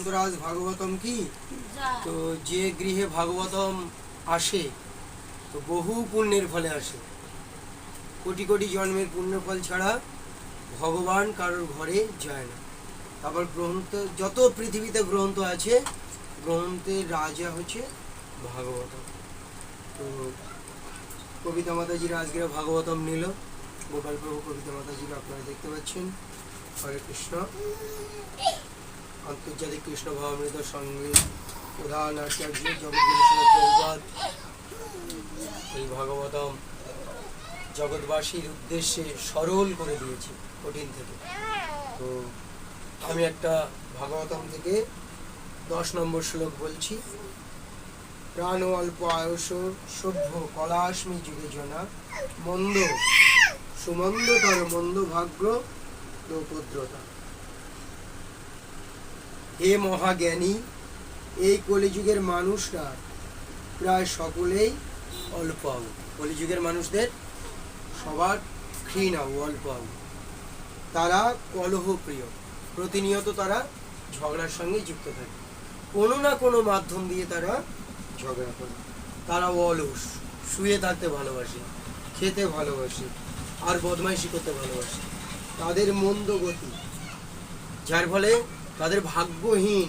গ্রন্থরাজ ভাগবতম কি? তো যে গৃহে ভাগবতম আসে তো বহু পুণ্যের ফলে আসে। কোটি কোটি জন্মের পুণ্যের ফল ছাড়া ভগবান কারোর ঘরে যায় না। তারপর গ্রন্থ যত পৃথিবীতে গ্রন্থ আছে গ্রন্থের রাজা হচ্ছে ভাগবতম। তো কবিতা মাতাজিরা আজকে ভাগবতম নিল। গোপাল প্রভু কবিতা মাতাজিরা আপনারা দেখতে পাচ্ছেন। হরে কৃষ্ণ। আন্তর্জাতিক কৃষ্ণ ভাবামৃত সঙ্গে প্রধান আচার্য জগৎগুরু এই ভাগবতম জগৎবাসীর উদ্দেশ্যে সরল করে দিয়েছে কঠিন থেকে। তো আমি একটা ভাগবতম থেকে দশ নম্বর শ্লোক বলছি, প্রাণ অল্প আয়স সভ্য কলাশ্মি যুগে জনা মন্দ সুমন্দতর মন্দ ভাগ্য উপদ্রতা হে মহাজ্ঞানী, এই কলিযুগের মানুষরা প্রায় সকলেই অল্প। কলিযুগের মানুষদের সবার আয়ু অল্প। তারা কলহ প্রিয় প্রতিনিয়ত তারা ঝগড়ার সঙ্গে যুক্ত থাকে। কোনো না কোনো মাধ্যম দিয়ে তারা ঝগড়া করে। তারা অলস, শুয়ে থাকতে ভালোবাসে, খেতে ভালোবাসে, আর বদমাইশি করতে ভালোবাসে। তাদের মন্দ গতি, যার ফলে তাদের ভাগ্যহীন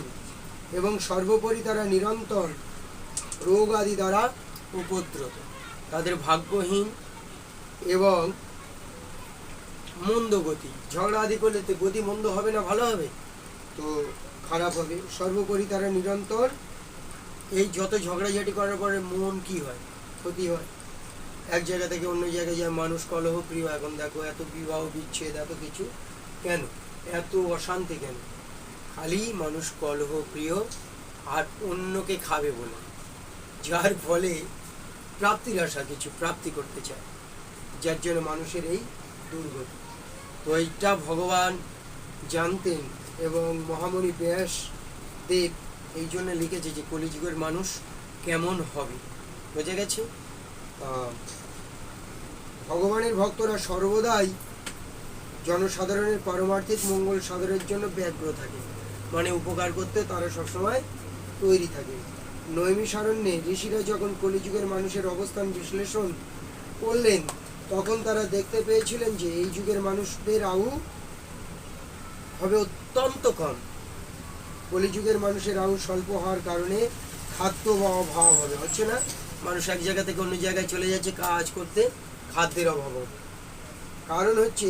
এবং সর্বোপরি তারা নিরন্তর রোগ আদি দ্বারা উপদ্রত তাদের ভাগ্যহীন এবং মন্দ গতি। ঝগড়া আদি করলে তো গতি মন্দ হবে না, ভালো হবে? তো খারাপ হবে। সর্বোপরি তারা নিরন্তর এই যত ঝগড়াঝাটি করার পরে মন কি হয়? ক্ষতি হয়। এক জায়গা থেকে অন্য জায়গায় যায়, মানুষ কলহ প্রিয় এখন দেখো এত বিবাহ, বিচ্ছেদ, এত কিছু। কেন? এত অশান্তি কেন? খালি মানুষ কলহ প্রিয় আর অন্যকে খাবে বলে, যার ফলে প্রাপ্তির আশা কিছু প্রাপ্তি করতে চায়, যার জন্য মানুষের এই দুর্গতি। তো এইটা ভগবান জানতেন এবং মহামণি ব্যাস দেব এই জন্য লিখেছে যে, কলিযুগের মানুষ কেমন হবে? বোঝা গেছে? ভগবানের ভক্তরা সর্বদাই জনসাধারণের পারমার্থিক মঙ্গল সাধনের জন্য ব্যগ্র থাকে। মানে উপকার করতে তারা সবসময় তৈরি থাকে। নৈমিষারণ্যে ঋষিরা যখন কলিযুগের মানুষের অবস্থান বিশ্লেষণ করলেন, তখন তারা দেখতে পেয়েছিলেন যে এই যুগের মানুষদের আয়ু হবে অত্যন্ত কম। কলিযুগের মানুষের আয়ু স্বল্প হওয়ার কারণে খাদ্য বা অভাব হবে, হচ্ছে না? মানুষ এক জায়গা থেকে অন্য জায়গায় চলে যাচ্ছে কাজ করতে, খাদ্যের অভাব কারণ হচ্ছে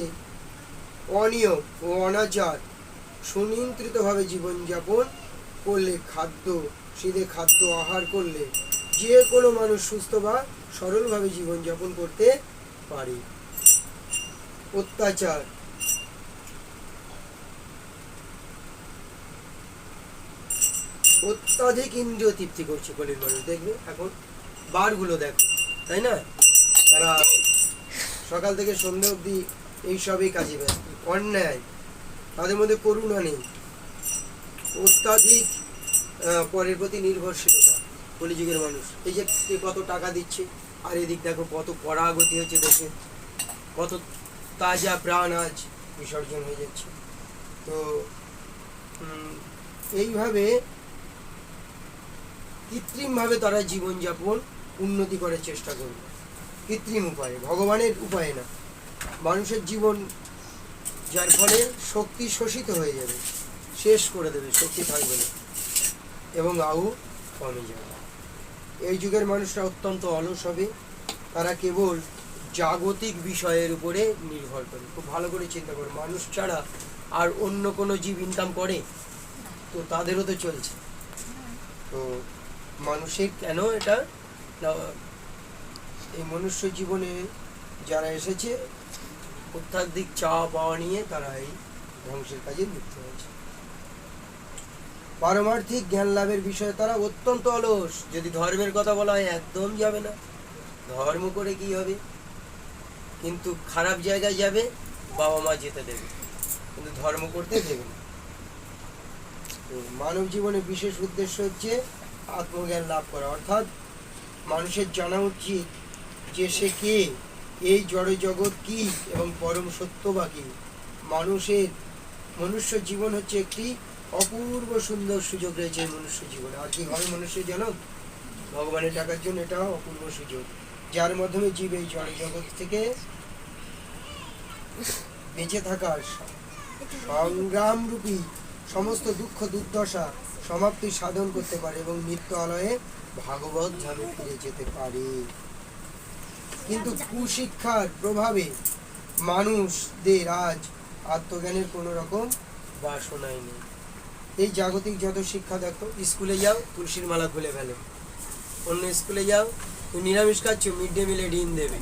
অনিয়ম ও অনাচার সুনিয়ন্ত্রিতভাবে জীবনযাপন করলে, খাদ্য সিধে খাদ্য আহার করলে যে কোনো মানুষ সুস্থ বা সরলভাবে জীবনযাপন করতে পারে। অত্যাচার। অত্যাধিক ইন্দ্রিয় তৃপ্তি করছে কলির মানুষ। দেখবে এখন বারগুলো দেখো, তাই না? তারা সকাল থেকে সন্ধ্যে অবধি এইসবই কাজে ব্যস্ত, অন্যায়। তাদের মধ্যে করুণা নেই। অত্যাধিক পরের প্রতি নির্ভরশীলতা কলিযুগের মানুষ। এই যে কত টাকা দিচ্ছে, আর এদিক দেখো কত পরাগতি গতি হচ্ছে দেশে। কত তাজা প্রাণ আজ বিসর্জন হয়ে যাচ্ছে। তো এইভাবে কৃত্রিমভাবে তারা জীবনযাপন উন্নতি করার চেষ্টা করবে। কৃত্রিম উপায়ে, ভগবানের উপায়ে না। মানুষের জীবন যার ফলে শক্তি শোষিত হয়ে যাবে। শেষ করে দেবে, শক্তি থাকবে না। এবং আউ কমে যাবে। এই যুগের মানুষরা অত্যন্ত অলস হবে। তারা কেবল জাগতিক বিষয়ের উপরে নির্ভর করে। খুব ভালো করে চিন্তা করে। মানুষ ছাড়া আর অন্য কোনো জীব ইনকাম করে? তো তাদেরও তো চলছে। তো মানুষের কেন এটা? এই মনুষ্য জীবনে যারা এসেছে অত্যাধিক চা পাওয়া নিয়ে তারা এই ধ্বংসের কাজে লিপ্ত হয়েছে। পারমার্থিক জ্ঞান লাভের বিষয়ে তারা অত্যন্ত অলস। যদি ধর্মের কথা বলা হয়, একদম যাবে না। ধর্ম করে কি হবে? কিন্তু খারাপ জায়গায় যাবে, বাবা মা যেতে দেবে। কিন্তু ধর্ম করতে দেবে না। মানব জীবনের বিশেষ উদ্দেশ্য হচ্ছে আত্মজ্ঞান লাভ করা। অর্থাৎ মানুষের জানা উচিত যে সে কে। এই জড় জগৎ কি এবং পরম সত্য বা কি? মানুষের মনুষ্য জীবন হচ্ছে একটি অপূর্ব সুন্দর সুযোগ রয়েছে মনুষ্য জীবনে। আর কি হবে মনুষ্য জানো? ভগবানের টাকার জন্য এটা অপূর্ব সুযোগ। যার মাধ্যমে জীব এই জড় জগৎ থেকে বেঁচে থাকার সংগ্রাম রূপী সমস্ত দুঃখ, দুর্দশা সমাপ্তি সাধন করতে পারে এবং মৃত্যু আলয়ে ভাগবত ধামে ফিরে যেতে পারে। কিন্তু কুশিক্ষার প্রভাবে মানুষদের আজ আত্মজ্ঞানের কোনো রকম বাসনাই নেই। এই জাগতিক যত শিক্ষা দেখো, স্কুলে যাও, তুলসীর মালা খুলে ফেলো। অন্য স্কুলে যাও, তুমি নিরামিষ খাচ্ছ, মিড ডে মিলে ডিম দেবে।